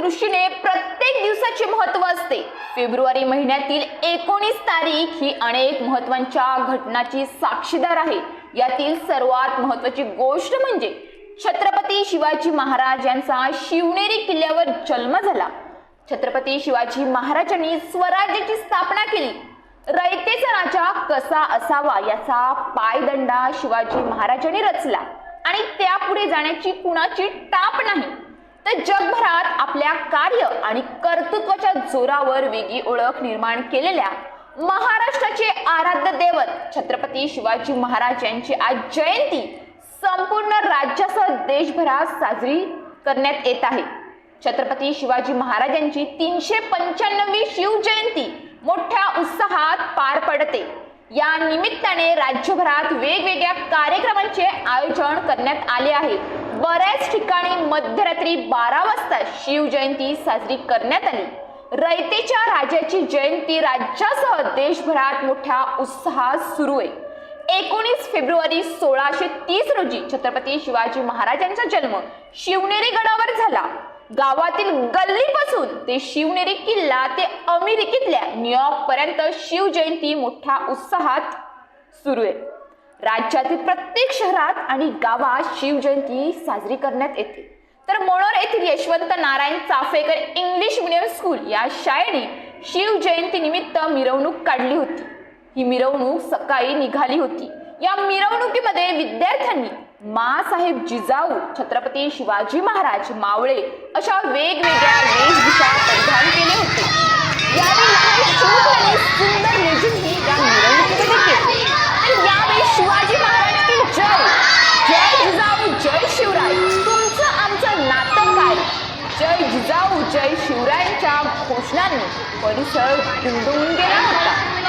दिवसाचे महत्त्व असते. फेब्रुवारी महिन्यातील एकोणीस तारीख ही अनेक महत्त्वाच्या घटनाची साक्षीदार आहे. यातील सर्वात महत्वाची गोष्ट म्हणजे छत्रपती शिवाजी महाराज यांचा शिवनेरी किल्ल्यावर जन्म झाला. छत्रपती शिवाजी महाराजांनी स्वराज्याची स्थापना केली. रयतेचा राजा कसा असावा याचा पायदंडा शिवाजी महाराजांनी रचला. आणि त्यापुढे जाण्याची कुणाची टाप नाही. तर जगभरात आपल्या कार्य आणि कर्तृत्वाच्या जोरावर वेगळी ओळख निर्माण केलेल्या महाराष्ट्राचे आराध्य दैवत छत्रपती शिवाजी महाराज यांची आज जयंती संपूर्ण राज्यासह देशभरात साजरी करण्यात येत आहे. छत्रपती शिवाजी महाराजांची तीनशे पंच्याण्णवी शिवजयंती मोठ्या उत्साहात पार पडते. या निमित्ताने राज्यभरात वेगवेगळ्या कार्यक्रमांचे आयोजन करण्यात आले आहे. बऱ्याच ठिकाणी मध्यरात्री बारा वाजता शिवजयंती साजरी करण्यात आली. रयतेच्या राजाची जयंती राज्यासह देशभरात मोठ्या उत्साहात सुरू आहे. एकोणीस फेब्रुवारी सोळाशे तीस रोजी छत्रपती शिवाजी महाराजांचा जन्म शिवनेरी गडावर झाला. गावातील गल्लीपासून ते शिवनेरी किल्ला ते अमेरिकेतल्या न्यूयॉर्क पर्यंत शिवजयंती मोठ्या उत्साहात सुरू आहे. राज्यातील प्रत्येक शहरात आणि गावात शिवजयंती साजरी करण्यात येते. तर मनोर येथील Yashwant Narayan Chaphekar English medium school या शाळेने शिवजयंती निमित्त मिरवणूक काढली होती. ही मिरवणूक सकाळी निघाली होती. या मिरवणुकीमध्ये विद्यार्थ्यांनी मासाहेब जिजाऊ छत्रपती शिवाजी महाराज मावळे अशा वेगवेगळ्या वेशभूषा परिधान केले होते. यावेळी लहान शूट आणि सुंदर लेझिमही या मिरवणुकीमध्ये केली. आणि यावेळी शिवाजी महाराज की जय. जय जिजाऊ जय शिवराय. तुमचं आमचं नातं काय? जय जिजाऊ जय शिवरायांच्या घोषणांनी परिसर गुंडून गेला होता.